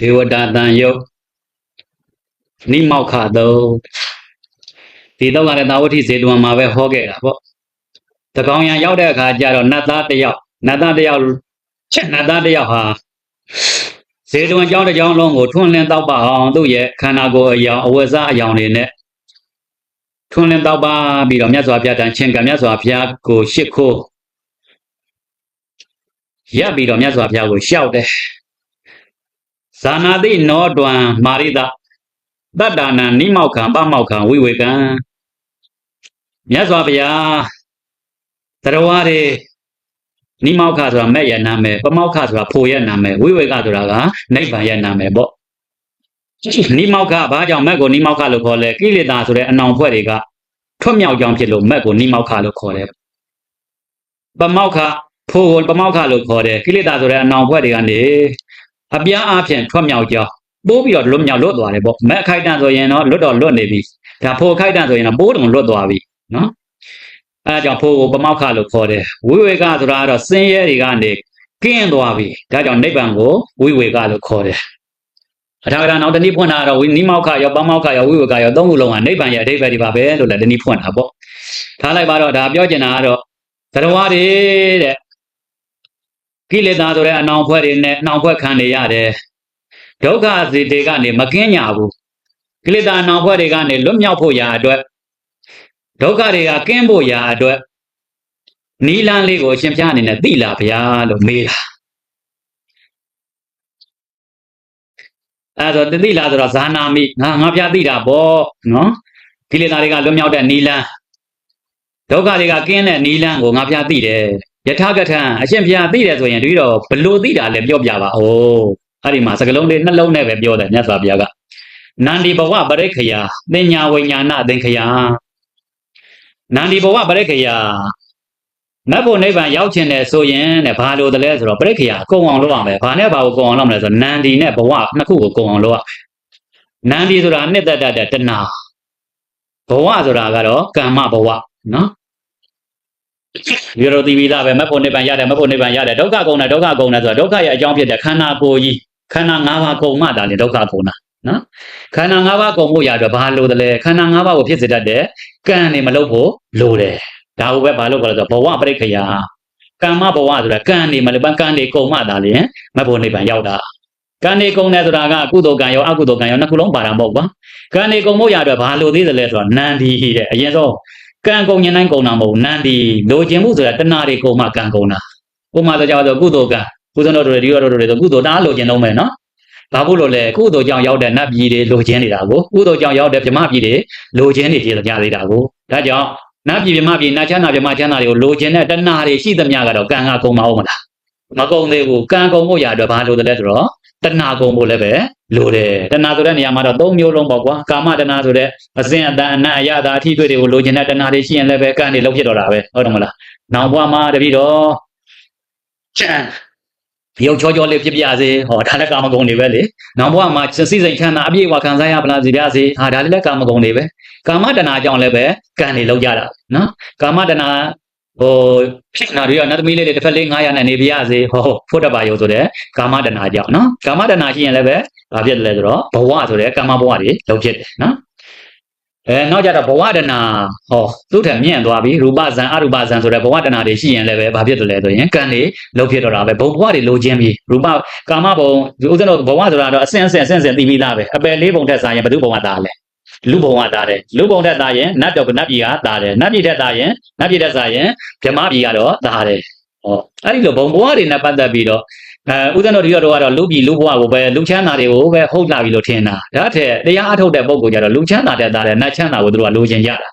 ဒေဝတာတန်ယုတ်နိမောက္ခသုံးဒီတော့ကလည်းသာဝတိဇေတဝန်မှာပဲဟောခဲ့တာပေါ့တကောင်ရံရောက်တဲ့အခါကျတော့နတ်သားတစ်ယောက်နတ်သားတစ်ယောက်ချက်နတ်သားတစ်ယောက်ဟာဇေတဝန်ကျောင်းတစ်ကျောင်းလုံးကိုထွန်းလင်းတောက်ပအောင်သူ့ရဲ့ခန္ဓာကိုယ်အယောင်အဝတ်စားအယောင်တွေနဲ့ထွန်းလင်းတောက်ပပြီးတော့မြတ်စွာဘုရားတန်ချင်းကမြတ်စွာဘုရားကိုရှ िख ိုးရပ်ပြီးတော့မြတ်စွာဘုရားကိုရှောက်တယ် ဇာနာတိနောတွံမာရိတတတ္တာနံနိမောက္ခံပမောက္ခံဝိဝေကံမြတ်စွာဘုရားသရဝါတွေနိမောက္ခဆိုတာမဲ့ရဲ့နာမည်ပမောက္ခဆိုတာဖိုရဲ့နာမည်ဝိဝေကဆိုတာကနိဗ္ဗာန်ရဲ့နာမည်ပေါ့နိမောက္ခဘာကြောင့်မဲ့ကိုနိမောက္ခလို့ခေါ်လဲကိလေသာဆိုတဲ့အနောင်ဖွဲ့တွေကထွတ်မြောက်ကြောင်းဖြစ်လို့မဲ့ကိုနိမောက္ခလို့ခေါ်တယ်ပမောက္ခဖိုကိုပမောက္ခလို့ခေါ်တယ်ကိလေသာဆိုတဲ့အနောင်ဖွဲ့တွေကနေ အပြားအဖြင့်ထွတ်မြောက်ကြောင်းပိုးပြီးတော့လွတ်မြောက်လွတ်သွားတယ်ပေါ့မဲ့အခိုက်တန့်ဆိုရင်တော့လွတ်တော့လွတ်နေပြီဒါဖိုခိုက်တန့်ဆိုရင်တော့ပိုးတုံလွတ်သွားပြီနော်အဲဒါကြောင့်ဖိုးကိုပမောက္ခလို့ခေါ်တယ်ဝိဝေကဆိုတာကတော့စင်းရဲတွေကနေကင်းသွားပြီဒါကြောင့်နိဗ္ဗာန်ကိုဝိဝေကလို့ခေါ်တယ်အထာဂရနောက်တနည်းဖွင့်တာကတော့ဝိနိမောက္ခရောပမောက္ခရောဝိဝေကရောသုံးခုလုံးကနိဗ္ဗာန်ရဲ့အဓိပ္ပာယ်တွေပါပဲလို့လည်းတနည်းဖွင့်တာပေါ့ထားလိုက်ပါတော့ဒါပြောချင်တာကတော့သရဝါတွေတဲ့ ကိလေသာဆိုတဲ့အနောင်ဖွဲ့တွေနဲ့အနောင်ဖွဲ့ခံနေရတယ်ဒုက္ခစီတွေကနေမကင်းညာဘူးကိလေသာအနောင်ဖွဲ့တွေကနေလွတ်မြောက်ဖို့ရာအတွက်ဒုက္ခတွေကကင်းဖို့ရာအတွက်နီလန်းလေးကိုအရှင်ပြအနေနဲ့သိလာဗျာလို့မေးတာအဲ့တော့သိလာဆိုတော့ဇာနာမိငါငါပြသိတာပေါ့နော်ကိလေသာတွေကလွတ်မြောက်တဲ့နီလန်းဒုက္ခတွေကကင်းတဲ့နီလန်းကိုငါပြသိတယ် ယထာကထံအရှင်ဘုရားသိတယ်ဆိုရင်တတိတော့ဘလို့သိတာလဲပြောပြပါဦးအဲ့ဒီမှာစကလုံးလေးနှလုံးနဲ့ပဲပြောတယ်မြတ်စွာဘုရားကနန္ဒီဘဝပရိခယာသင်ညာဝိညာဏသင်္ခယာနန္ဒီဘဝပရိခယာမတ်ဖို့နိဗ္ဗာန်ရောက်ခြင်းနဲ့ဆိုရင်တဲ့ဘာလို့တလဲဆိုတော့ပရိခယာအကုန်အောင်လုပ်အောင်ပဲဘာနဲ့ဘာကိုကုန်အောင်လုပ်မလဲဆိုတော့နန္ဒီနဲ့ဘဝနှစ်ခုကိုကုန်အောင်လုပ်ရနန္ဒီဆိုတာနှစ်သက်တတ်တဲ့တဏှာဘဝဆိုတာကတော့ကမ္မဘဝနော် ဒီလိုသိပြီးသားပဲမဖို့နိဗ္ဗာန်ရတယ်မဖို့နိဗ္ဗာန်ရတယ်ဒုက္ခကုန်တယ်ဒုက္ခကုန်တယ်ဆိုတာဒုက္ခရဲ့အကြောင်းဖြစ်တဲ့ခန္ဓာကိုယ်ကြီးခန္ဓာ၅ပါးကုန်မှဒါလေဒုက္ခကုန်တာနော်ခန္ဓာ၅ပါးကုန်ဖို့ရတော့ဘာလို့တလဲခန္ဓာ၅ပါးကိုဖြစ်စေတတ်တဲ့ကံနေမလုပ်ဖို့လိုတယ်ဒါကိုပဲဘာလို့ခေါ်လဲဆိုတော့ဘဝပရိက္ခယာကမ္မဘဝဆိုတာကံနေမလုပ်ကံနေကုန်မှဒါလေမဖို့နိဗ္ဗာန်ရောက်တာကံနေကုန်တယ်ဆိုတာကကုသိုလ်ကံရောအကုသိုလ်ကံရောနှစ်ခုလုံးပါတာမဟုတ်ပါကံနေကုန်ဖို့ရတော့ဘာလို့သေးတယ်လဲဆိုတော့နန္ဒီတဲ့အရင်ဆုံး ကံကုန်ရင်တိုင်းကုန်တာမဟုတ်နန္ဒီလိုချင်မှုဆိုတာတဏှာတွေကုန်မှကံကုန်တာဥပမာဆိုကြတော့ကုသိုလ်ကံကုသိုလ်တော်တွေဒီရောတော်တွေဆိုကုသိုလ်တားလိုချင်တော့မယ်နော်ဘာဖို့လို့လဲကုသိုလ်ကြောင့်ရောက်တဲ့နတ်ပြည်တွေလိုချင်နေတာကိုကုသိုလ်ကြောင့်ရောက်တဲ့ဗြဟ္မပြည်တွေလိုချင်နေကြကြသေးတာကိုဒါကြောင့်နတ်ပြည်ဗြဟ္မပြည်နတ်ချမ်းသာဗြဟ္မချမ်းသာတွေကိုလိုချင်တဲ့တဏှာတွေရှိသမျှကတော့ကံကကုန်မအောင်မလားမကုန်သေးဘူးကံကုန်ဖို့ရတော့ဘာလို့လဲဆိုတော့ တဏှာကုန်ဖို့လည်းပဲလိုတယ်တဏှာဆိုတဲ့နေရာမှာတော့၃မျိုးလုံးပေါ့ကွာကာမတဏှာဆိုတဲ့အစဉ်အတန်အနတ်အရသာအထီးတွေတွေကိုလိုချင်တဲ့တဏှာတွေရှိရင်လည်းပဲကံတွေလုံးဖြစ်တော့တာပဲဟုတ်တယ်မလားနောက်ဘဝမှာတပည့်တော်ချမ်းရုပ်ချောချောလေးဖြစ်ပြစေဟောဒါလည်းကာမဂုဏ်တွေပဲလေနောက်ဘဝမှာစိစိတ်ချမ်းသာအပြည့်အဝခံစားရပလားစီပြစေဟာဒါလည်းကာမဂုဏ်တွေပဲကာမတဏှာကြောင့်လည်းပဲကံတွေလုံးကြတာနော်ကာမတဏှာ ဟိုဖြစ်နာတွေကနတ်သမီးလေးတွေတစ်ဖက်လေး900နဲ့နေပြရစေဟောဖို့တပါရုံဆိုတဲ့ကာမတဏှာကြောင့်နော်ကာမတဏှာရှိရင်လည်းပဲဘာဖြစ်တယ်လဲဆိုတော့ဘဝဆိုတဲ့ကာမဘဝတွေလုံးဖြစ်တယ်နော်အဲနောက်ကြတော့ဘဝတဏဟောသူ့ထက်မြင့်သွားပြီရူပဇံအရူပဇံဆိုတဲ့ဘဝတဏတွေရှိရင်လည်းပဲဘာဖြစ်တယ်လဲဆိုရင်ကံတွေလုံးဖြစ်တော့တာပဲဘုံဘဝတွေလိုခြင်းပြီရူပကာမဘုံဒီဥစ္စာတော့ဘဝဆိုတာတော့အစင်အစင်အစင်အစင်သိပြီးသားပဲအပယ်လေးဘုံထက်စားရင်ဘယ်သူဘဝသားလဲ လူဘုံကသားတယ်လူဘုံထက်သားရင်နတ်တော်ကနတ်ပြည်ကသားတယ်နတ်ပြည်ထက်သားရင်နတ်ပြည်ထက်စားရင်ဗြဟ္မပြည်ကတော့သားတယ်ဟောအဲ့ဒီလိုဘုံဘဝတွေနဲ့ပတ်သက်ပြီးတော့အဲဥဒ္ဒနောဒီရောကတော့လူပြည်လူဘဝကိုပဲလူချမ်းသာတွေကိုပဲဟုတ်လာပြီလို့ထင်တာဒါထက်တရားအထုတ်တဲ့ပုံကိုကြတော့လူချမ်းသာတဲ့သားတဲ့နတ်ချမ်းသာကိုသူတို့ကလိုချင်ကြတာ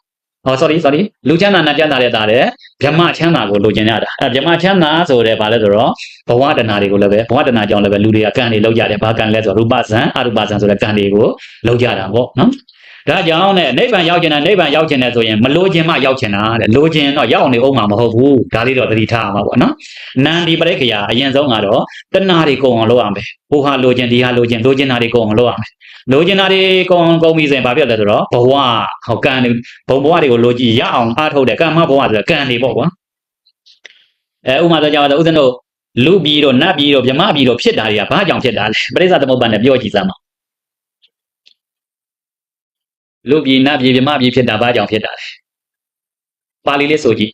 ဟော sorry sorry လူချမ်းသာနတ်ချမ်းသာတဲ့သားတဲ့ဗြဟ္မချမ်းသာကိုလိုချင်ကြတာအဲဗြဟ္မချမ်းသာဆိုတဲ့ဘာလဲဆိုတော့ဘဝတဏှာတွေကိုလည်းပဲဘဝတဏှာကြောင့်လည်းပဲလူတွေကကံတွေလောက်ကြတယ်ဘာကံလဲဆိုတော့ရူပဇံအရူပဇံဆိုတဲ့ကံတွေကိုလောက်ကြတာပေါ့နော် ဒါကြောင့်နဲ့နိဗ္ဗာန်ရောက်ကျင်တဲ့နိဗ္ဗာန်ရောက်ကျင်တဲ့ဆိုရင်မလိုချင်မှရောက်ကျင်တာတဲ့လိုချင်တော့ရောက်နေအောင်မှာမဟုတ်ဘူးဒါလေးတော့သတိထားရမှာပေါ့နော်နန္ဒီပရိက္ခယာအရင်ဆုံးကတော့တဏှာတွေကုန်အောင်လုပ်ရမယ်ဟိုဟာလိုချင်ဒီဟာလိုချင်လိုချင်တာတွေကုန်အောင်လုပ်ရမယ်လိုချင်တာတွေကုန်အောင်ကုန်ပြီဆိုရင်ဘာဖြစ်လဲဆိုတော့ဘဝဟောကံတွေဘုံဘဝတွေကိုလိုကြည့်ရအောင်အားထုတ်တဲ့ကမ္မဘဝဆိုတဲ့ကံတွေပေါ့ကွာအဲဥမာဆိုကြတော့ဥဒ္ဒနုလူပြည်တော့နတ်ပြည်တော့ဗြဟ္မပြည်တော့ဖြစ်တာတွေကဘာကြောင့်ဖြစ်တာလဲပရိစ္ဆသမုပ္ပါနဲ့ပြောကြည့်စမ်းပါ လူပြည်နတ်ပြည်ဗြဟ္မပြည်ဖြစ်တာဘာကြောင့်ဖြစ်တာလဲပါဠိလေးဆိုကြည့်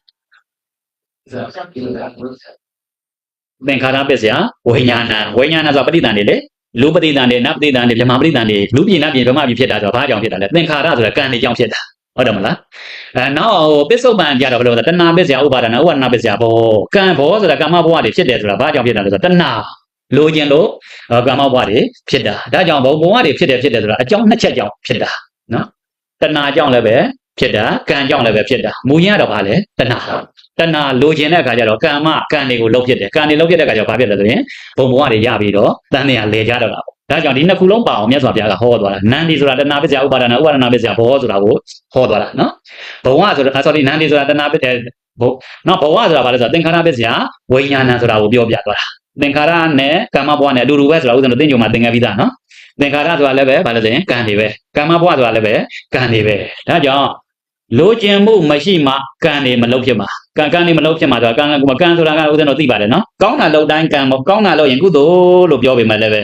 သင်္ခါရပစ္စယဝိညာဏဝိညာဏဆိုတာပဋိသန္ဓေလေလူပဋိသန္ဓေနတ်ပဋိသန္ဓေဗြဟ္မာပဋိသန္ဓေလူပြည်နတ်ပြည်ဗြဟ္မာပြည်ဖြစ်တာဆိုတာဘာကြောင့်ဖြစ်တာလဲသင်္ခါရဆိုတာကံတွေကြောင့်ဖြစ်တာဟုတ်တယ်မလားအဲနောက်ဟိုပစ္စုပန်ကြတော့ဘယ်လိုလဲတဏှာပစ္စယဥပါဒနာဥပါဒနာပစ္စယဘောကံဘောဆိုတာကာမဘဝတွေဖြစ်တယ်ဆိုတာဘာကြောင့်ဖြစ်တာလဲဆိုတော့တဏှာလိုချင်လို့အဲကာမဘဝတွေဖြစ်တာဒါကြောင့်ဘုံဘဝတွေဖြစ်တယ်ဖြစ်တယ်ဆိုတာအကြောင်းနှစ်ချက်ကြောင့်ဖြစ်တာနော် တဏှာကြောင့်လည်းပဲဖြစ်တာကံကြောင့်လည်းပဲဖြစ်တာမူရင်းကတော့ဘာလဲတဏှာတဏှာလိုချင်တဲ့အခါကျတော့ကံမကံတွေကိုလှုပ်ဖြစ်တယ်ကံတွေလှုပ်ဖြစ်တဲ့အခါကျတော့ဘာဖြစ်လဲဆိုရင်ဘုံဘဝတွေရပြီးတော့တန်တရားလဲကြတော့တာပေါ့ဒါကြောင့်ဒီနှစ်ခုလုံးပါအောင်မြတ်စွာဘုရားကဟောသွားတာနန္ဒီဆိုတာတဏှာပစ္စယဥပါဒနာဥပါဒနာပစ္စယဘောဆိုတာကိုဟောသွားတာနော်ဘဝဆိုတာ sorry နန္ဒီဆိုတာတဏှာပစ္စယဘနော်ဘဝဆိုတာဘာလဲဆိုတော့သင်္ခါရပစ္စယဝိညာဏဆိုတာကိုပြောပြသွားတာသင်္ခါရနဲ့ကာမဘဝနဲ့အတူတူပဲဆိုတာဥစ္စာတို့သင်္ကြုံမှာသင်ခဲ့ပြီးသားနော် သင်္ခါရဆိုတာလည်းပဲဘာလဲဆိုရင်ကံတွေပဲကာမဘဝဆိုတာလည်းပဲကံတွေပဲဒါကြောင့်လိုချင်မှုမရှိမှကံတွေမလုပ်ဖြစ်မှာကံကံတွေမလုပ်ဖြစ်မှာဆိုတာကံကံဆိုတာကဥစ္စာတို့သိပါတယ်နော်ကောင်းတာလုပ်တိုင်းကံမကောင်းတာလုပ်ရင်ကုသိုလ်လို့ပြောပေမဲ့လည်းပဲ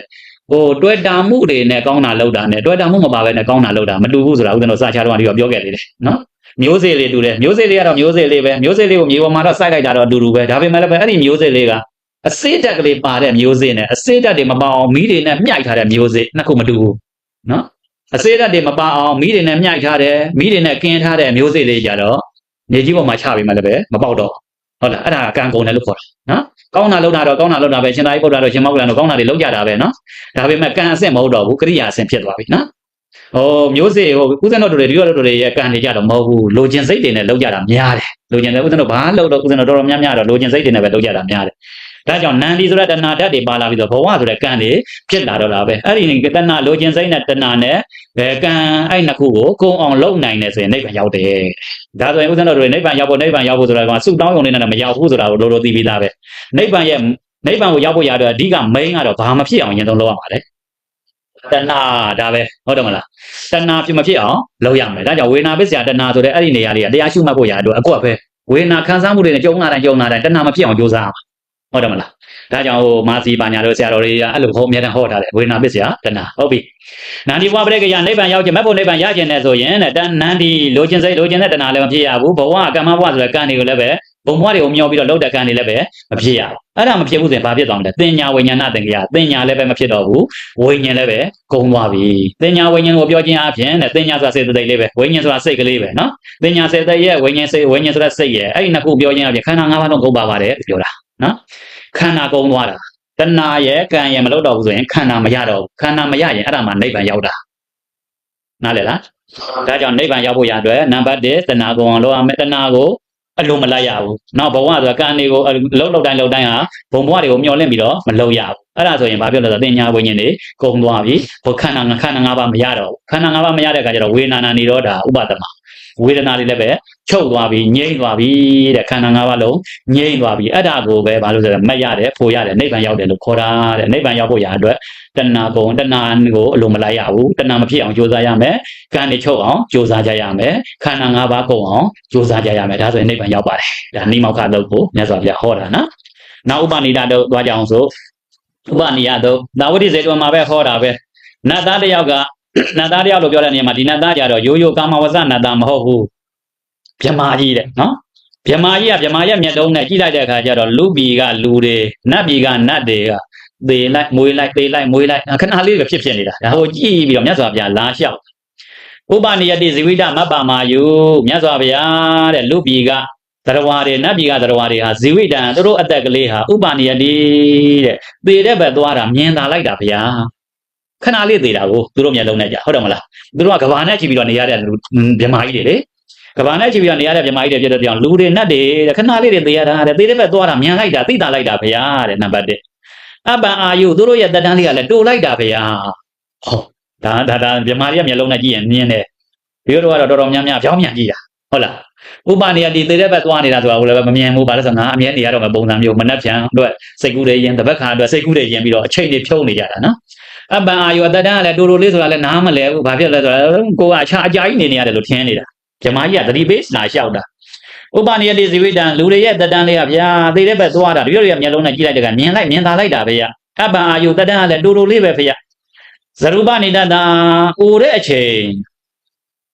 ဟိုတွေ့တာမှုတွေနဲ့ကောင်းတာလုပ်တာနဲ့တွေ့တာမှုမပါဘဲနဲ့ကောင်းတာလုပ်တာမတူဘူးဆိုတာဥစ္စာတို့စာချတော့ဒီကပြောခဲ့သေးတယ်နော်မျိုးစေ့လေးတူတယ်မျိုးစေ့လေးကတော့မျိုးစေ့လေးပဲမျိုးစေ့လေးကိုမြေပေါ်မှာတော့စိုက်လိုက်တာတော့အတူတူပဲဒါပေမဲ့လည်းပဲအဲ့ဒီမျိုးစေ့လေးက အစေးတက်ကလေးပါတဲ့မျိုးစေ့နဲ့အစေးတက်တွေမပါအောင်မီးတွေနဲ့မြှိုက်ထားတဲ့မျိုးစေ့နှစ်ခုမတူဘူးနော်အစေးတက်တွေမပါအောင်မီးတွေနဲ့မြှိုက်ထားတဲ့မီးတွေနဲ့ကင်းထားတဲ့မျိုးစေ့လေးကြတော့နေကြီးပေါ်မှာချပြီးမှလည်းပဲမပေါက်တော့ဟုတ်လားအဲ့ဒါကံကုန်တယ်လို့ခေါ်တာနော်ကောင်းတာလုပ်တာတော့ကောင်းတာလုပ်တာပဲရှင်သာရိပုတ္တရာတို့ရှင်မောက္ကလန်တို့ကောင်းတာတွေလုပ်ကြတာပဲနော်ဒါပေမဲ့ကံအဆင့်မဟုတ်တော့ဘူးကရိယာအဆင့်ဖြစ်သွားပြီနော်ဟိုမျိုးစေ့ဟိုဥစဉ်တော်တို့တွေဒီရောတို့တွေရဲ့ကံတွေကြတော့မဟုတ်ဘူးလိုချင်စိတ်တွေနဲ့လုပ်ကြတာများတယ်လိုချင်တယ်ဥစဉ်တော်ဘာလုပ်တော့ဥစဉ်တော်တော်တော်များများတော့လိုချင်စိတ်တွေနဲ့ပဲလုပ်ကြတာများတယ် ဒါကြောင့်နန္ဒီဆိုတဲ့တဏှာဓာတ်တွေပါလာပြီးတော့ဘဝဆိုတဲ့ကံတွေဖြစ်လာတော့တာပဲအဲ့ဒီတဏှာလိုချင်စိတ်နဲ့တဏှာနဲ့ဘယ်ကံအဲ့နှစ်ခုကိုကုံအောင်လုပ်နိုင်တယ်ဆိုရင်နိဗ္ဗာန်ရောက်တယ်ဒါဆိုရင်ဥစဉ်တော်တို့တွေနိဗ္ဗာန်ရောက်ဖို့နိဗ္ဗာန်ရောက်ဖို့ဆိုတာကစုတောင်းရုံနဲ့တော့မရောက်ဘူးဆိုတာကိုလိုလိုသိပြီးသားပဲနိဗ္ဗာန်ရဲ့နိဗ္ဗာန်ကိုရောက်ဖို့ရတော့အဓိက main ကတော့ဘာမှဖြစ်အောင်ရင်တော့လုပ်ရမှာလေတဏှာဒါပဲဟုတ်တယ်မလားတဏှာဖြစ်မဖြစ်အောင်လုပ်ရမယ်ဒါကြောင့်ဝေနာပစ္စယတဏှာဆိုတဲ့အဲ့ဒီနေရာလေးကတရားရှုမှတ်ဖို့ရတော့အကွက်ပဲဝေနာခံစားမှုတွေနဲ့ကြုံလာတိုင်းကြုံလာတိုင်းတဏှာမဖြစ်အောင်ကြိုးစားရမှာ ဟုတ်တယ်မလားဒါကြောင့်ဟိုမာစီပါညာတို့ဆရာတော်တွေကအဲ့လိုဟောအများတန်းဟောထားတယ်ဝေနာပစ္စယတဏှာဟုတ်ပြီနန္ဒီဘဝပရိက္ခယနိဗ္ဗာန်ရောက်ခြင်းမက်ဖို့နိဗ္ဗာန်ရခြင်းနဲ့ဆိုရင်တဲ့တန်နန္ဒီလိုချင်စိတ်လိုချင်တဲ့တဏှာလည်းမဖြစ်ရဘူးဘဝကမ္မဘဝဆိုတဲ့ကံတွေကိုလည်းပဲဘုံဘဝတွေကိုမျောပြီးတော့လောက်တဲ့ကံတွေလည်းပဲမဖြစ်ရဘူးအဲ့ဒါမဖြစ်ဘူးဆိုရင်ဘာဖြစ်သွားမလဲတင်ညာဝိညာဏသင်္ကြန်တင်ညာလည်းပဲမဖြစ်တော့ဘူးဝိညာဉ်လည်းပဲကုန်းသွားပြီတင်ညာဝိညာဉ်ကိုပြောခြင်းအပြင်တဲ့တင်ညာဆိုတာစေတသိက်လေးပဲဝိညာဉ်ဆိုတာစိတ်ကလေးပဲနော်တင်ညာစေတသိက်ရဲ့ဝိညာဉ်စိတ်ဝိညာဉ်ဆိုတာစိတ်ရဲ့အဲ့ဒီနှစ်ခုပြောခြင်းအပြင်ခန္ဓာ၅ပါးလုံးကုန်ပါပါတယ်ပြောတာ နော်ခန္ဓာကုန်းသွားတာတဏှာရဲ့ကံရဲ့မလုပ်တော့ဘူးဆိုရင်ခန္ဓာမရတော့ဘူးခန္ဓာမရရင်အဲ့ဒါမှနိဗ္ဗာန်ရောက်တာနားလည်လားဒါကြောင့်နိဗ္ဗာန်ရောက်ဖို့ရအတွက်နံပါတ်1တဏှာကုံအောင်လုပ်ရမယ်တဏှာကိုအလိုမလိုက်ရဘူး။နောက်ဘဝဆိုတာကံတွေကိုလှုပ်လှုပ်တိုင်းလှုပ်တိုင်းဟာဘုံဘဝတွေကိုမျောလင့်ပြီးတော့မလှုပ်ရဘူး။အဲ့ဒါဆိုရင်ဘာပြောလဲဆိုတော့တင်ညာဝိညာဉ်တွေကုံသွားပြီ။ဘုခန္ဓာခန္ဓာ၅ပါးမရတော့ဘူး။ခန္ဓာ၅ပါးမရတဲ့အခါကျတော့ဝေဒနာနေတော့တာဥပဒမ ဝေဒနာတွေလည်းပဲချုပ်သွားပြီငြိမ့်သွားပြီတဲ့ခန္ဓာ၅ပါးလုံးငြိမ့်သွားပြီအဲ့ဒါကိုပဲဘာလို့ဆိုတော့မတ်ရတယ်ဖိုရတယ်နိဗ္ဗာန်ရောက်တယ်လို့ခေါ်တာတဲ့နိဗ္ဗာန်ရောက်ဖို့ရအတွက်တဏှာကုံတဏှာကိုအလိုမလိုက်ရဘူးတဏှာမဖြစ်အောင်ကြိုးစားရမယ်ကံတွေချုပ်အောင်ကြိုးစားကြရမယ်ခန္ဓာ၅ပါးကုံအောင်ကြိုးစားကြရမယ်ဒါဆိုရင်နိဗ္ဗာန်ရောက်ပါတယ်ဒါနိမောက္ခလို့ကိုမြတ်စွာဘုရားဟောတာနော်နောက်ဥပနိဒတော့သွားကြအောင်ဆိုဥပနိယတော့သာဝတိဇေတဝမှာပဲဟောတာပဲနတ်သားတစ်ယောက်က နတ်သားတစ်ယောက်လို့ပြောတဲ့နေရာမှာဒီနတ်သားကြတော့ရိုးရိုးကာမဝဇ္ဇနတ်သားမဟုတ်ဘူးဗြမာကြီးတဲ့နော်ဗြမာကြီးကဗြမာရဲ့မျက်တုံးနဲ့ကြည့်လိုက်တဲ့အခါကျတော့လူပြည်ကလူတွေနတ်ပြည်ကနတ်တွေကသေလိုက်မွေးလိုက်သေလိုက်မွေးလိုက်ခဏလေးပဲဖြစ်ဖြစ်နေတာဒါဟိုကြည့်ပြီးတော့မြတ်စွာဘုရားလာလျှောက်ဥပနိယတိဇိဝိတမပ္ပါမာယုမြတ်စွာဘုရားတဲ့လူပြည်ကသရဝါတွေနတ်ပြည်ကသရဝါတွေဟာဇိဝိတံသူတို့အသက်ကလေးဟာဥပနိယတိတဲ့သေတဲ့ဘက်သွားတာမြင်သာလိုက်တာဗျာ ခဏလေးသေးတာကိုသူတို့မျက်လုံးနဲ့ကြာဟုတ်တယ်မလားသူတို့ကကဘာနဲ့ကြည့်ပြီးတော့နေရတဲ့လူဗြမာကြီးတွေလေကဘာနဲ့ကြည့်ပြီးတော့နေရတဲ့ဗြမာကြီးတွေဖြစ်တဲ့ပြောင်းလူတွေနတ်တွေတဲ့ခဏလေးတွေသေရတာတဲ့သေတဲ့ဘက်သွားတာမြင်လိုက်တာသိတာလိုက်တာဗျာတဲ့နံပါတ်1အပံအာယုသူတို့ရဲ့တက်တန်းလေးကလည်းတိုးလိုက်တာဗျာဟောဒါဒါဒါဗြမာကြီးကမျက်လုံးနဲ့ကြည့်ရင်မြင်တယ်ဒီတို့ကတော့တော်တော်များများပြောင်းပြန်ကြည့်တာဟုတ်လားဥပနိယတိသေတဲ့ဘက်သွားနေတာဆိုတာဘယ်လိုပဲမမြင်ဘူးဘာလို့ဆိုငါအမြဲနေရတော့မပုံစံမျိုးမနှက်ပြန်အတွက်စိတ်ကူးတွေရင်တပတ်ခါအတွက်စိတ်ကူးတွေရင်ပြီးတော့အချိန်တွေဖြုံးနေကြတာနော် အပံအာယုအတ္တတန်းကလည်းတူတူလေးဆိုတာလည်းနားမလဲဘူးဘာဖြစ်လဲဆိုတော့ကိုကအချာအကြာကြီးနေနေရတယ်လို့ထင်နေတာဂျမားကြီးကသတိပေးလာလျှောက်တာဥပနိယတိဇီဝိတံလူတွေရဲ့တက်တန်းလေးကဗျာသေတဲ့ဘက်သွားတာတို့ရဲ့မျက်လုံးနဲ့ကြည့်လိုက်တဲ့ကမြင်လိုက်မြင်သာလိုက်တာပဲဗျအပ္ပံအာယုတက်တန်းကလည်းတူတူလေးပဲဖေရဇရူပနိတတံအိုတဲ့အချိန်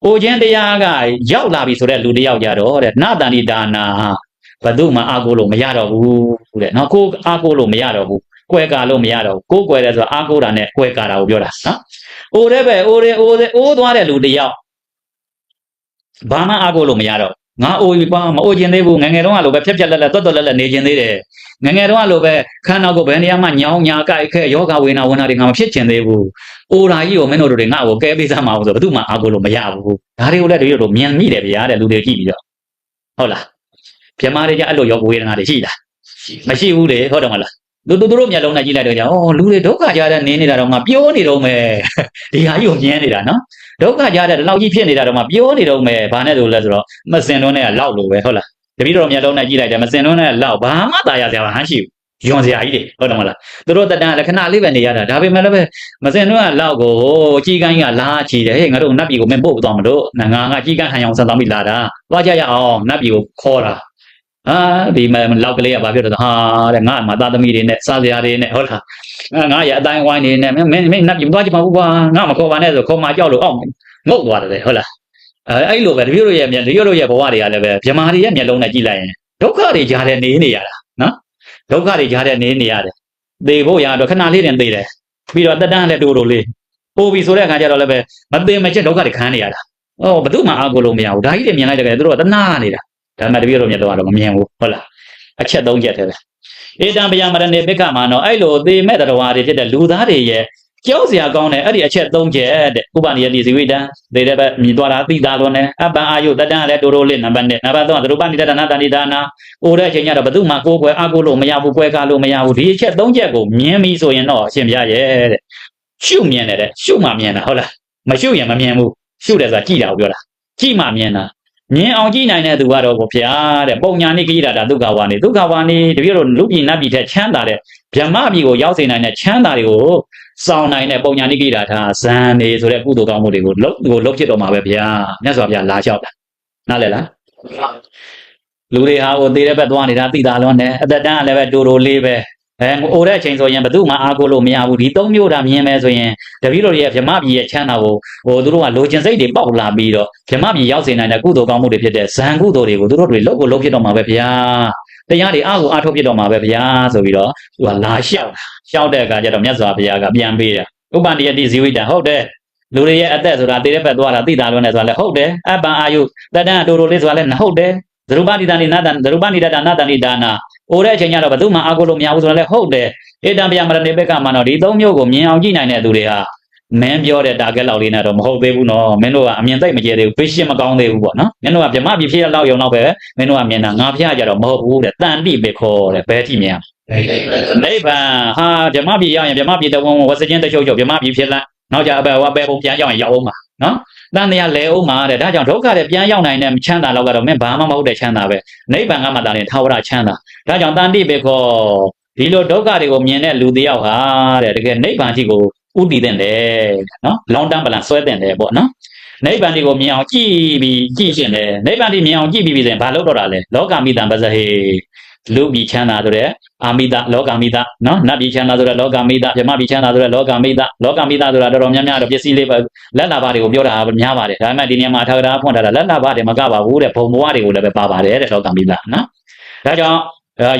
အိုခြင်းတရားကရောက်လာပြီဆိုတဲ့လူတစ်ယောက်ကြတော့တဲ့နတန္တိဒါနာဘယ်သူမှအာကိုလို့မရတော့ဘူးတဲ့နော်ကိုအာကိုလို့မရတော့ဘူး ကွဲကာလို့မရတော့ဘူးကိုကွဲတယ်ဆိုတာအာကိုတာနဲ့ကွဲကာတာကိုပြောတာနော်အိုတဲ့ပဲအိုတဲ့အိုတဲ့အိုးသွားတဲ့လူတစ်ယောက်ဘာမှအာကိုလို့မရတော့ငါအိုပြီပါမအိုခြင်းသေးဘူးငငယ်တုန်းကလိုပဲဖြက်ဖြက်လက်လက်တွတ်တွတ်လက်လက်နေခြင်းသေးတယ်ငငယ်တုန်းကလိုပဲခန္ဓာကိုယ်ဘယ်နေရာမှညောင်းညာကြိုက်ခဲယောဂဝေနာဝနာတွေငါမဖြစ်ခြင်းသေးဘူးအိုရာကြီးကိုမင်းတို့တွေငါ့ကိုကဲပေးစမ်းမအောင်ဆိုဘယ်သူမှအာကိုလို့မရဘူးဒါတွေကိုလည်းတို့တို့မြင်မိတယ်ဗျာတဲ့လူတွေကြည့်ပြီးတော့ဟုတ်လားပြမတွေကြအဲ့လိုယောဂဝေဒနာတွေရှိလားမရှိဘူးလေဟုတ်တယ်မလား သူသူတို့မျက်လုံးနဲ့ကြည့်လိုက်တော့ကြာဩလူတွေဒုက္ခကြတဲ့နင်းနေတာတော့မှပြောနေတော့မယ်ဒီဟာကြီးကိုမြင်နေတာနော်ဒုက္ခကြတဲ့ဒီလောက်ကြီးဖြစ်နေတာတော့မှပြောနေတော့မယ်ဘာနဲ့ဆိုလဲဆိုတော့မစင်တွန်းနဲ့ကလောက်လို့ပဲဟုတ်လားတပည့်တော်မျက်လုံးနဲ့ကြည့်လိုက်တယ်မစင်တွန်းနဲ့လောက်ဘာမှตายရစရာမှမရှိဘူးယွန်စရာကြီးတွေဟုတ်တယ်မလားသူတို့တက်တန်းလက္ခဏာလေးပဲနေရတာဒါပေမဲ့လည်းပဲမစင်တွန်းကလောက်ကိုကြီးကိုင်းကလာချီတယ်ဟေ့ငါတို့နတ်ပြည်ကိုမင်းပို့သွားမလို့ငါငါကြီးကိုင်းဟန်အောင်ဆက်သွားပြီလာတာသွားကြရအောင်နတ်ပြည်ကိုခေါ်တာ အာဒီမလောက်ကလေးကဘာပြောတော့ဟာတဲ့ငါမှာသားသမီးတွေနဲ့စားစရာတွေနဲ့ဟုတ်လားငါရဲ့အတိုင်းဝိုင်းနေနဲ့မင်းမင်းနတ်ပြည်မသွားကြပါဘူးကွာငါမခေါ်ပါနဲ့ဆိုခေါ်မှကြောက်လို့အောက်ငုတ်သွားတယ်ဟုတ်လားအဲအဲ့လိုပဲတပည့်တို့ရဲ့မျက်တပည့်တို့ရဲ့ဘဝတွေကလည်းပဲဗြမာတွေရဲ့မျက်လုံးနဲ့ကြည့်လိုက်ရင်ဒုက္ခတွေကြားတဲ့နေနေရတာနော်ဒုက္ခတွေကြားတဲ့နေနေရတယ်သေဖို့ရတော့ခဏလေးတင်သေတယ်ပြီးတော့တက်တန်းလည်းတူတူလေးပို့ပြီဆိုတဲ့အခါကျတော့လည်းပဲမသိမချက်ဒုက္ခတွေခံနေရတာဟောဘယ်သူမှအာကိုလို့မရဘူးဒါကြီးတွေမြင်လိုက်တယ်ကဲသူတို့ကတနာနေတာ ဒါမှတပည့်တို့မျက်လုံးကတော့မမြင်ဘူးဟုတ်လားအချက်သုံးချက်တည်းပဲဧတံဗျာမရဏေပိက္ခမာနောအဲ့လိုသေမဲ့တော်တွေဖြစ်တဲ့လူသားတွေရဲ့ကြောက်စရာကောင်းတဲ့အဲ့ဒီအချက်၃ချက်တဲ့ဥပနိယတိဇိဝိတံဒေတဲ့ဘက်မြည်သွားတာသိတာလွန်တယ်အပ္ပံအာယုတတ္တံလည်းတိုးတိုးလေးနံပါတ်1နံပါတ်3သရုပနိတတနာတဏိဒါနာအိုတဲ့အချိန်ကျတော့ဘယ်သူမှကိုယ်ကွယ်အကိုလို့မရဘူးကွယ်ကားလို့မရဘူးဒီအချက်၃ချက်ကိုမြင်ပြီဆိုရင်တော့အရှင်ဘုရားရဲ့တဲ့ရှုမြင်တယ်တဲ့ရှုမှမြင်တာဟုတ်လားမရှုရင်မမြင်ဘူးရှုတယ်ဆိုတာကြည့်တာကိုပြောတာကြည့်မှမြင်တာ မြင်အောင်ကြည့်နိုင်တဲ့သူကတော့ဘုရားတဲ့ပုံညာနိကိရတာဒုက္ခဝါနေဒုက္ခဝါနေတပြည့်တော့လူပြည်နတ်ပြည်ထက်ချမ်းသာတဲ့ဗြဟ္မပြည်ကိုရောက်စေနိုင်တဲ့ချမ်းသာတွေကိုစောင်းနိုင်တဲ့ပုံညာနိကိတာထားဇန်နေဆိုတဲ့ကုသိုလ်ကောင်းမှုတွေကိုလုတ်ကိုလုတ်ဖြစ်တော့မှာပဲဗျာမြတ်စွာဘုရားလာလျှောက်တာနားလည်လားလူတွေဟာဟိုသေးတဲ့ဘက်သွားနေတာသိတာလွန်းတယ်အသက်တန်းကလည်းပဲတူတူလေးပဲ အဲအိုတဲ့အချိန်ဆိုရင်ဘယ်သူမှအားကိုးလို့မရဘူးဒီသုံးမျိုးတာမြင်မယ်ဆိုရင်တပည့်တော်ရဲ့ဗြဟ္မပြည်ရဲ့ချမ်းသာကိုဟိုသူတို့ကလိုချင်စိတ်တွေပေါက်လာပြီးတော့ဗြဟ္မပြည်ရောက်စေနိုင်တဲ့ကုသိုလ်ကောင်းမှုတွေဖြစ်တဲ့ဇန်ကုသိုလ်တွေကိုသူတို့တွေလုတ်ကိုလုတ်ဖြစ်တော့မှာပဲဗျာတရားတွေအားကိုအားထုတ်ဖြစ်တော့မှာပဲဗျာဆိုပြီးတော့သူကလာလျှောက်တာလျှောက်တဲ့အခါကျတော့မြတ်စွာဘုရားကပြန်ပေးတယ်ဥပ္ပန္တယတိဇီဝိတံဟုတ်တယ်လူတွေရဲ့အသက်ဆိုတာတေတဲ့ဘက်သွားတာသိတာလုံးနဲ့ဆိုတာလည်းဟုတ်တယ်အပ္ပံအာယုတတ္တန်အတူတူလေးဆိုတာလည်းဟုတ်တယ် သရုပနိဒာနိနတန်သရုပနိဒတာနတန်နိဒါနာအိုတဲ့အချိန်ကျတော့ဘယ်သူမှအာကိုလို့မရဘူးဆိုတာလည်းဟုတ်တယ်ဧတံဗျာမရဏေဘက်ကမှတော့ဒီသုံးမျိုးကိုမြင်အောင်ကြည့်နိုင်တဲ့သူတွေဟာမင်းပြောတဲ့တာဂက်လောက်လေးနဲ့တော့မဟုတ်သေးဘူးနော်မင်းတို့ကအမြင်သိမ့်မကျဲသေးဘူး vision မကောင်းသေးဘူးပေါ့နော်မင်းတို့ကဗြဟ္မပြဖြစ်ရလောက်ရုံတော့ပဲမင်းတို့ကမြင်တာငါဖျားကြတော့မဟုတ်ဘူးတဲ့တန်တိပဲခေါ်တဲ့ဘယ်ထိမြင်နိဗ္ဗာန်ဟာဗြဟ္မပြရောက်ရင်ဗြဟ္မပြတဝုံဝစကျင်းတချို့ချို့ဗြဟ္မပြဖြစ်လိုက်နောက်ကြအဘဝပဲပုံပြန်ရောက်ရင်ရောက်အောင်ပါ နော်တန်တရားလဲအောင်ပါတဲ့ဒါကြောင့်ဒုက္ခတဲ့ပြန်ရောက်နိုင်တဲ့ချမ်းသာလောက်ကတော့မင်းဘာမှမဟုတ်တဲ့ချမ်းသာပဲနိဗ္ဗာန်ကမှသာရင်ထာဝရချမ်းသာဒါကြောင့်တန်တိပဲခေါ်ဒီလိုဒုက္ခတွေကိုမြင်တဲ့လူတစ်ယောက်ဟာတဲ့တကယ်နိဗ္ဗာန်ရှိကိုဥတည်တဲ့တယ်နော်လောင်းတန်းပလန်ဆွဲတဲ့တယ်ပေါ့နော်နိဗ္ဗာန်ဒီကိုမြင်အောင်ကြည့်ပြီးကြည့်ရှင်တယ်နိဗ္ဗာန်ဒီမြင်အောင်ကြည့်ပြီးပြီးဆိုရင်ဘာလုပ်တော့တာလဲလောကမိတံပဇဟေ လူပြီးချမ်းသာဆိုတဲ့အာမိတလောကမိတနော်နတ်ပြီးချမ်းသာဆိုတဲ့လောကမိတဗြဟ္မပြီးချမ်းသာဆိုတဲ့လောကမိတလောကမိတဆိုတာတော်တော်များများတော့ပစ္စည်းလေးပဲလက်လာပါတွေကိုပြောတာများပါတယ်ဒါပေမဲ့ဒီနေရာမှာအထာဂရာဖွင့်ထားတာလက်လာပါတွေမကပါဘူးတဲ့ဘုံဘဝတွေကိုလည်းပဲပါပါတယ်တဲ့လောကမိတနော်ဒါကြောင့်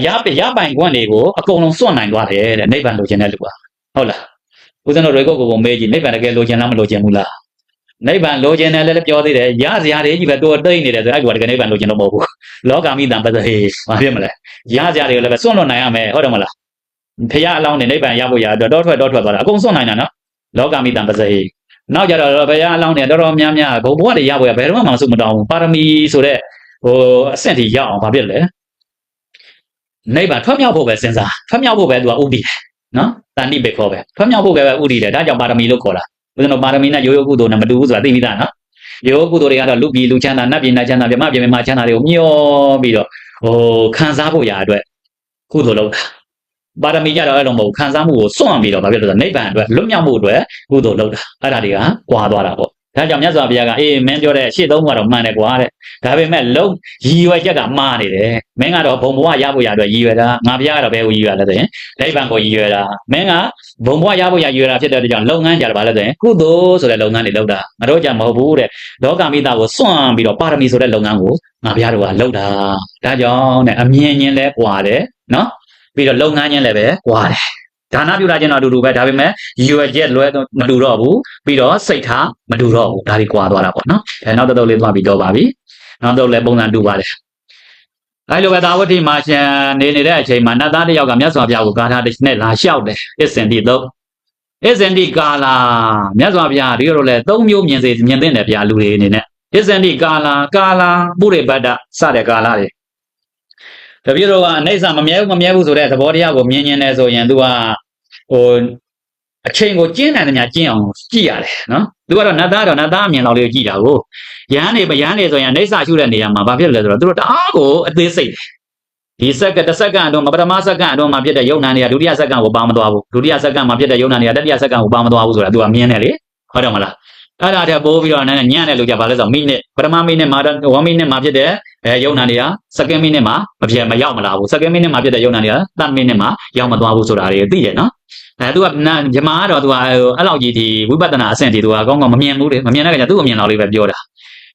ရရပိုင်ခွင့်တွေကိုအကုန်လုံးစွန့်နိုင်သွားတယ်တဲ့နိဗ္ဗာန်လိုချင်တဲ့လူကဟုတ်လားဦးဇင်းတို့ရေကိုကိုကိုမေးကြည့်နိဗ္ဗာန်တကယ်လိုချင်လားမလိုချင်ဘူးလားနိဗ္ဗာန်လိုချင်တယ်လည်းပြောသေးတယ်ရစရာတွေကြီးပဲတိုးတိတ်နေတယ်ဆိုအဲ့ကွာတကယ်နိဗ္ဗာန်လိုချင်တော့မဟုတ်ဘူးလောကမိတံပတ္တဟေဘာဖြစ်မလဲ ရစရာတွေလည်းပဲစွန့်လွတ်နိုင်ရမယ်ဟုတ်တယ်မလားဖရာအလောင်းနဲ့နိဗ္ဗာန်ရဖို့ရတော့တောထွက်တောထွက်သွားတာအကုန်စွန့်နိုင်တာနော်လောကမိတံပတ္တဟေနောက်ကြတော့ဘုရားအလောင်းနဲ့တော်တော်များများဘုံဘဝတွေရဖို့ရဘယ်တော့မှမစွန့်မတောင်းဘူးပါရမီဆိုတဲ့ဟိုအဆင့်ထိရအောင်ဘာဖြစ်လဲနိဗ္ဗာန်ထွက်မြောက်ဖို့ပဲစဉ်းစားထွက်မြောက်ဖို့ပဲသူကဥတည်တယ်နော်တန်တိပဲခေါ်ပဲထွက်မြောက်ဖို့ပဲဥတည်တယ်ဒါကြောင့်ပါရမီလို့ခေါ်တာဦးဇင်းတို့ပါရမီနဲ့ရိုးရိုးကုသိုလ်နဲ့မတူဘူးဆိုတာသိမိသားနော်ရိုးရိုးကုသိုလ်တွေကတော့လူပြည်လူချမ်းသာနတ်ပြည်နတ်ချမ်းသာမြမပြည်မြမချမ်းသာတွေကိုမျောပြီးတော့ ဟိုခံစားဖို့ရာအတွက်ကုသိုလ်လုပ်တာပါရမီကြတော့အဲ့လိုမဟုတ်ခံစားမှုကိုစွန့်ပြီးတော့ဘာဖြစ်လို့လဲဆိုတော့နိဗ္ဗာန်အတွက်လွတ်မြောက်မှုအတွက်ကုသိုလ်လုပ်တာအဲ့ဒါတွေကကွာသွားတာပေါ့ ဒါကြောင့်မြတ်စွာဘုရားကအေးမင်းပြောတဲ့ရှေ့သုံးခုကတော့မှန်တယ်ကွာတဲ့ဒါပေမဲ့လုံးရည်ရွယ်ချက်ကမှားနေတယ်မင်းကတော့ဘုံဘဝရဖို့ရအတွက်ရည်ရွယ်တာငါဘုရားကတော့ဘယ်ကိုရည်ရွယ်လဲဆိုရင်နိဗ္ဗာန်ကိုရည်ရွယ်တာမင်းကဘုံဘဝရဖို့ရည်ရွယ်တာဖြစ်တဲ့အတွက်ကြောင့်လုပ်ငန်းကြတယ်ဗါလဲဆိုရင်ကုသိုလ်ဆိုတဲ့လုပ်ငန်းတွေလုပ်တာငါတို့ကြမဟုတ်ဘူးတဲ့လောကမိသားကိုစွန့်ပြီးတော့ပါရမီဆိုတဲ့လုပ်ငန်းကိုငါဘုရားတို့ကလုပ်တာဒါကြောင့်တဲ့အမြင်ချင်းလဲကွာတယ်နော်ပြီးတော့လုပ်ငန်းချင်းလည်းပဲကွာတယ် ဒါနပြုတာချင်းတော့အတူတူပဲဒါပေမဲ့ရည်ရွယ်ချက်လွဲတော့မတူတော့ဘူးပြီးတော့စိတ်ထားမတူတော့ဘူးဒါတွေကွာသွားတာပေါ့နော်အဲနောက်တစ်သုတ်လေးသွားပြီးတော့ပါပြီနောက်တစ်သုတ်လည်းပုံစံတူပါတယ်အဲလိုပဲသာဝတိမှာရှင်နေနေတဲ့အချိန်မှာနတ်သားတစ်ယောက်ကမြတ်စွာဘုရားကိုဂါထာတစ်နဲ့လာလျှောက်တယ်အစ္ဆင်တိသုံးအစ္ဆင်တိကာလာမြတ်စွာဘုရားဒီလိုလဲသုံးမျိုးမြင်စေမြင်သိတယ်ဗျာလူတွေအနေနဲ့အစ္ဆင်တိကာလာကာလာပုရိပတ္တစတဲ့ကာလာတွေ တပည့်တော်ကအနိစ္စမမြဲဘူးမမြဲဘူးဆိုတဲ့သဘောတရားကိုမြင်မြင်နေဆိုရင် तू ကဟိုအချိန်ကိုကျင်းနိုင်တဲ့ညာကျင်းအောင်ကြည့်ရတယ်နော်သူကတော့နတ်သားတော့နတ်သားအမြင်လောက်လေးကိုကြည့်တာကိုရဟန်းနေမရဟန်းနေဆိုရင်အိဋ္ဌရှုတဲ့နေရာမှာဘာဖြစ်လဲဆိုတော့သူတို့တအားကိုအသေးစိတ်တယ်ဒီစက္ကတစ်စက္ကန့်အတွင်းမှာပထမစက္ကန့်အတွင်းမှာဖြစ်တဲ့ယုံနာတွေကဒုတိယစက္ကန့်ကိုပါမသွားဘူးဒုတိယစက္ကန့်မှာဖြစ်တဲ့ယုံနာတွေကတတိယစက္ကန့်ကိုပါမသွားဘူးဆိုတာသူကမြင်တယ်လေဟုတ်တယ်မလား အဲ့ဒါတည်းပိုးပြီးတော့နည်းနည်းညံ့တဲ့လူကြဘာလဲဆိုတော့မိနစ်ပထမမိနစ်မှာ1မိနစ်မှာဖြစ်တဲ့အဲယုံနာတွေကစက္ကန့်မိနစ်မှာမဖြစ်မရောက်မလာဘူးစက္ကန့်မိနစ်မှာဖြစ်တဲ့ယုံနာတွေကတတ်မိနစ်မှာရောက်မသွားဘူးဆိုတာတွေသိတယ်နော်အဲသူကဂျမားကတော့သူကအဲ့လောက်ကြီးဒီဝိပဿနာအဆင့်ဒီသူကကောင်းကောင်းမမြင်ဘူးလေမမြင်တဲ့ကြသူ့အမြင်လောက်လေးပဲပြောတာ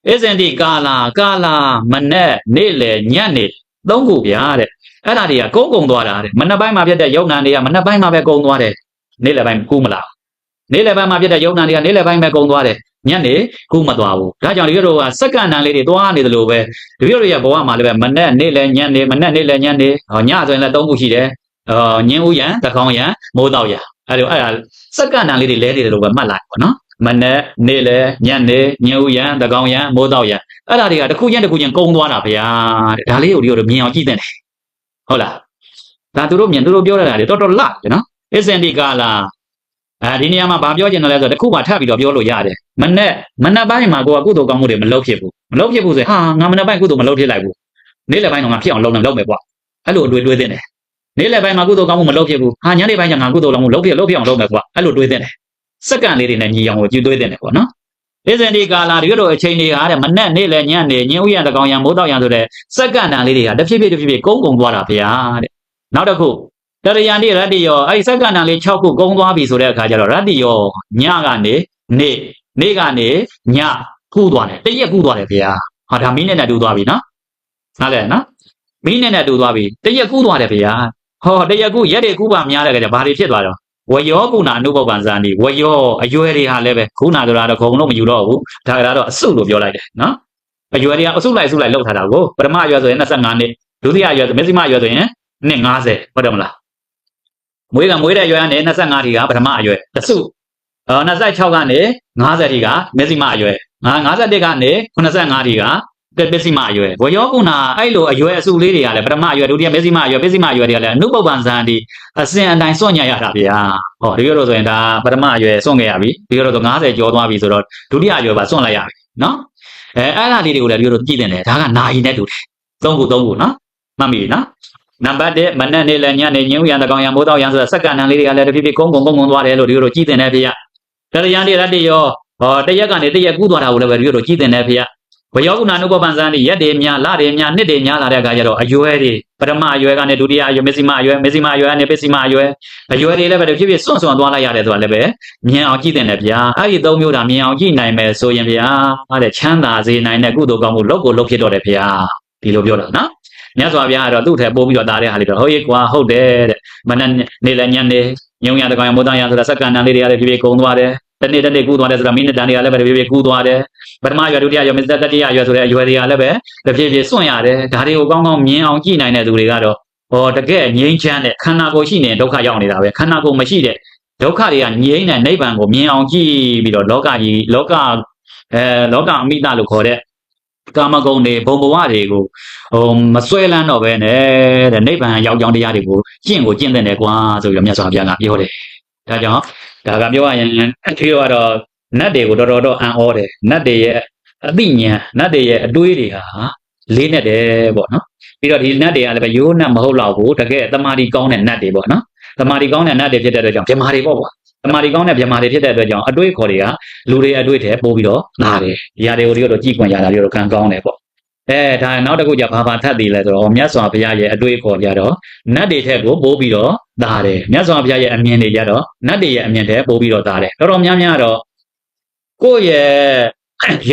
အစင်ဒီကာလာကာလာမနဲ့နေ့လေညနေသုံးခုဗျာတဲ့အဲ့ဒါတွေကကုန်းကုံသွားတာတဲ့မနက်ပိုင်းမှာပြတ်တဲ့ယုံနာတွေကမနက်ပိုင်းမှာပဲကုန်းသွားတယ်နေ့လယ်ပိုင်းကူးမလား နေ့လယ်ပိုင်းမှာပြတ်တဲ့ယုံနာတွေကနေ့လယ်ပိုင်းပဲကုန်းသွားတယ်ညနေကူးမသွားဘူးဒါကြောင့်ဒီလိုကစက္ကန့်တန်လေးတွေသွားနေတယ်လို့ပဲဒီလိုတွေကဘဝမှာလည်းပဲမနက်နေ့လယ်ညနေမနက်နေ့လယ်ညနေဟောညဆိုရင်လည်းသုံးခုရှိတယ်အော်ညင်းဥယံသကောင်းယံမိုးတော့ယံအဲ့လိုအဲ့ဒါစက္ကန့်တန်လေးတွေလဲနေတယ်လို့ပဲမှတ်လိုက်ပါနော်မနေ့နေ့လေညနေညဥ်ရန်တကောင်ရန်မိုးတော့ရန်အဲ့ဒါတွေကတစ်ခုချင်းတစ်ခုချင်းကုန်းသွားတာဗျာတဲ့ဒါလေးကိုဒီလိုမြင်အောင်ကြည့်တဲ့ဟုတ်လားဒါသူတို့မြင်သူတို့ပြောရတာလေတော်တော်လှတယ်နော်အစ္စန်ဒီကာလာ အဲဒီနေရာမှာဗာပြောချင်တယ်လဲဆိုတော့တစ်ခုမှထပ်ပြီးတော့ပြောလို့ရတယ်မနေ့မနေ့ပိုင်းမှာကိုကကုသိုလ်ကောင်းမှုတွေမလုပ်ဖြစ်ဘူးမလုပ်ဖြစ်ဘူးဆိုဟာငါမနေ့ပိုင်းကုသိုလ်မလုပ်ဖြစ်လိုက်ဘူးနေ့လယ်ပိုင်းတော့ငါဖြစ်အောင်လုပ်နေလုပ်မယ်ကွာအဲ့လိုအတွေ့အတွေ့တဲ့နေ့လယ်ပိုင်းမှာကုသိုလ်ကောင်းမှုမလုပ်ဖြစ်ဘူးဟာညနေပိုင်းကျငါကုသိုလ်ကောင်းမှုလုပ်ဖြစ်လုပ်ဖြစ်အောင်လုပ်မယ်ကွာအဲ့လိုတွေးတဲ့စက္ကန့်လေးတွေနဲ့ညီအောင်ကိုကြည့်သွေးတဲ့ပေါ့နော်ဣဇန်ဒီကာလာဒီလိုအချိန်တွေဟာတဲ့မနဲ့နေ့လည်းညနေညဥ်ဥယျာတကောင်ရံမိုးတော့ရံဆိုတဲ့စက္ကန့်တန်လေးတွေဟာတဖြည်းဖြည်းတဖြည်းဖြည်းကုန်းကုန်းသွားတာဗျာတဲ့နောက်တစ်ခု တရယန်ဒီရတ္တိယောအဲ့ဒီစက္ကန့်တန်လေး6ခုကုန်းသွားပြီဆိုတဲ့အခါကျတော့ရတ္တိယောညကနေနေ့နေ့ကနေညကူးသွားတယ်တရက်ကူးသွားတယ်ဗျာဟာဒါမင်းနဲ့နဲ့တူသွားပြီနော်နားလဲနော်မင်းနဲ့နဲ့တူသွားပြီတရက်ကူးသွားတယ်ဗျာဟောတရက်ကူးရက်တွေကူးပါများတယ်ကြဘာတွေဖြစ်သွားတော့ဝယောကုဏအနုပပ္ပံဇာတိဝယောအရွယ်တွေဟာလည်းပဲခုနဆိုတာတော့ခုံလုံးမယူတော့ဘူးဒါကြတော့အစုလို့ပြောလိုက်တယ်နော်အရွယ်တွေကအစုလိုက်စုလိုက်လောက်ထားတာကိုပထမအရွယ်ဆိုရင်25နှစ်ဒုတိယအရွယ်ဆိုမက်ဆီမအရွယ်ဆိုရင်နှစ်50ဟုတ်တယ်မလား မွေးကမွေးတဲ့အရွယ်ကနေ25ထိကပထမအရွယ်တစုအော်26ကနေ50ထိကမက်ဆီမအရွယ်51ကနေ85ထိကကပစ္စည်းမအရွယ်ဝယောကုဏအဲ့လိုအရွယ်အစုလေးတွေကလည်းပထမအရွယ်ဒုတိယပစ္စည်းမအရွယ်ပစ္စည်းမအရွယ်တွေကလည်းအနုပ္ပပံဇန်ဒီအစဉ်အတိုင်းစွန့်ညရတာဗျာဟောဒီလိုဆိုရင်ဒါပထမအရွယ်စွန့်ခဲ့ရပြီဒီလိုဆို90ကျော်သွားပြီဆိုတော့ဒုတိယအရွယ်ပါစွန့်လိုက်ရပြီနော်အဲအဲ့ဒါလေးတွေကိုလည်းဒီလိုကြည့်တင်တယ်ဒါကနာယီနဲ့တူတယ်သုံးခုသုံးခုနော်မှတ်မိနော် နံပါတ်1မနက်နေ့လည်းညနေညဉ့်ရံတကောင်ရံမိုးတော့ရံဆိုတာစက္ကန့်တန်လေးတွေကလည်းတဖြည်းဖြည်းကုန်းကုန်းကုန်းကုန်းသွားတယ်လို့ဒီလိုကြည့်တင်တယ်ဖေရတရယန်တိရတ္တိယောဟောတရက်ကနေတရက်ကူးသွားတာကိုလည်းပဲဒီလိုကြည့်တင်တယ်ဖေရဝယောကုဏနုပပန်စံဒီရက်တွေများလတွေများနှစ်တွေများလာတဲ့အခါကျတော့အရွယ်တွေပထမအရွယ်ကနေဒုတိယအရွယ်မက်ဆီမအရွယ်မက်ဆီမအရွယ်ကနေပစ္စည်းမအရွယ်အရွယ်တွေလည်းပဲဖြစ်ဖြစ်စွန့်စွန့်သွားလိုက်ရတယ်ဆိုတာလည်းပဲမြင်အောင်ကြည့်တဲ့ဗျာအဲ့ဒီသုံးမျိုးဒါမြင်အောင်ကြည့်နိုင်မယ်ဆိုရင်ဗျာအဲ့ဒါချမ်းသာစေနိုင်တဲ့ကုသိုလ်ကောင်းမှုလောက်ကိုလောက်ဖြစ်တော့တယ်ဗျာဒီလိုပြောတာနော် မြတ်စွာဘုရားကတော့သူ့ထဲပို့ပြီးတော့တားတဲ့ဟာလေးတော့ဟုတ်ရဲ့ကွာဟုတ်တယ်တဲ့မနက်နေလည်းညနေညုံရတကောင်ရမိုးတန်းရဆိုတာစက္ကန့်တန်လေးတွေရတယ်ဖြည်းဖြည်းကုံသွားတယ်တနေ့တနေ့ကူးသွားတယ်ဆိုတော့မိနစ်တန်တွေကလည်းပဲတဖြည်းဖြည်းကူးသွားတယ်ပထမရွယ်ဒုတိယရွယ်မစ္စတတိယရွယ်ဆိုတဲ့အရွယ်တွေကလည်းပဲတဖြည်းဖြည်းစွန့်ရတယ်ဒါတွေကိုကောင်းကောင်းမြင်အောင်ကြည့်နိုင်တဲ့သူတွေကတော့ဟောတကယ်ငြိမ်းချမ်းတဲ့ခန္ဓာကိုယ်ရှိနေဒုက္ခရောက်နေတာပဲခန္ဓာကိုယ်မရှိတဲ့ဒုက္ခတွေကငြိမ်းတဲ့နိဗ္ဗာန်ကိုမြင်အောင်ကြည့်ပြီးတော့လောကကြီးလောကအဲလောကအမိတလို့ခေါ်တဲ့ ကာမဂုဏ်တွေဘုံဘဝတွေကိုဟိုမဆွဲလန်းတော့ပဲနဲ့တဲ့နိဗ္ဗာန်ရောက်ကြောင်းတရားတွေကိုကျင့်ကိုကျင့်တဲ့ကွာဆိုပြီးတော့မြတ်စွာဘုရားကပြောတယ်ဒါကြောင့်ဒါကပြောရရင်ဒီလိုကတော့နတ်တွေကိုတော်တော်တော့အံ့ဩတယ်နတ်တွေရဲ့အသိဉာဏ်နတ်တွေရဲ့အတွေးတွေဟာလေးနဲ့တယ်ပေါ့နော်ပြီးတော့ဒီနတ်တွေကလည်းပဲရိုးနတ်မဟုတ်တော့ဘူးတကယ်တမာဒီကောင်းတဲ့နတ်တွေပေါ့နော်တမာဒီကောင်းတဲ့နတ်တွေဖြစ်တဲ့အတွက်ကြောင့်ဗြဟ္မာတွေပေါ့ကွာ တမာရီကောင်းတဲ့ဗြဟ္မာတွေဖြစ်တဲ့အတွက်ကြောင့်အတွေးခေါ်တွေကလူတွေအတွေးထဲပို့ပြီးတော့လာတယ်ဒီဟာတွေကိုတို့ကြည့်ခွင့်ရတာတွေတော့ခံကောင်းတယ်ပေါ့အဲဒါနောက်တစ်ခုကျဘာဘာထပ်တည်လဲဆိုတော့မြတ်စွာဘုရားရဲ့အတွေးခေါ်ကြတော့နတ်တွေထက်ကိုပို့ပြီးတော့သာတယ်မြတ်စွာဘုရားရဲ့အမြင်တွေကြတော့နတ်တွေရဲ့အမြင်တွေပို့ပြီးတော့သာတယ်တော်တော်များများတော့ကိုယ့်ရဲ့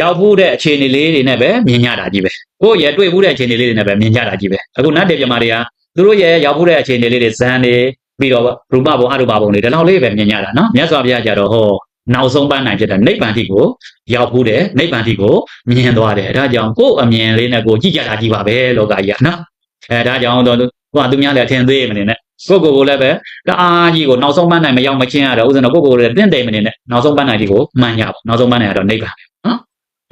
ရောက်ဖို့တဲ့အခြေအနေလေးတွေနဲ့ပဲမြင်ကြတာကြီးပဲကိုယ့်ရဲ့တွေ့ဖို့တဲ့အခြေအနေလေးတွေနဲ့ပဲမြင်ကြတာကြီးပဲအခုနတ်တွေပြမာတွေကသူတို့ရဲ့ရောက်ဖို့တဲ့အခြေအနေလေးတွေဇန်တွေ ပြီးတော့ရူပဘုံအရူပဘုံတွေဒီလောက်လေးပဲမြင်ကြတာနော်မြတ်စွာဘုရားကြတော့ဟောနောက်ဆုံးပန်းနိုင်ဖြစ်တဲ့နိဗ္ဗာန်တိကိုရောက်ဖို့တဲ့နိဗ္ဗာန်တိကိုမြင်သွားတယ်ဒါကြောင့်ကိုယ့်အမြင်လေးနဲ့ကိုယ်ကြည့်ကြတာကြီးပါပဲလောကကြီးကနော်အဲဒါကြောင့်တော့ကိုကသူများလည်းအထင်သေးမနေနဲ့ကိုယ့်ကိုယ်ကိုလည်းပဲတအားကြီးကိုနောက်ဆုံးပန်းနိုင်မရောက်မချင်းရတော့ဥစဉ်တော့ကိုယ့်ကိုယ်ကိုလည်းတင့်တယ်မနေနဲ့နောက်ဆုံးပန်းနိုင်ကြီးကိုမှန်ရပါနောက်ဆုံးပန်းနိုင်ရတော့နိဗ္ဗာန်ပဲနော်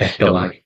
အဲတော့ပါပြီ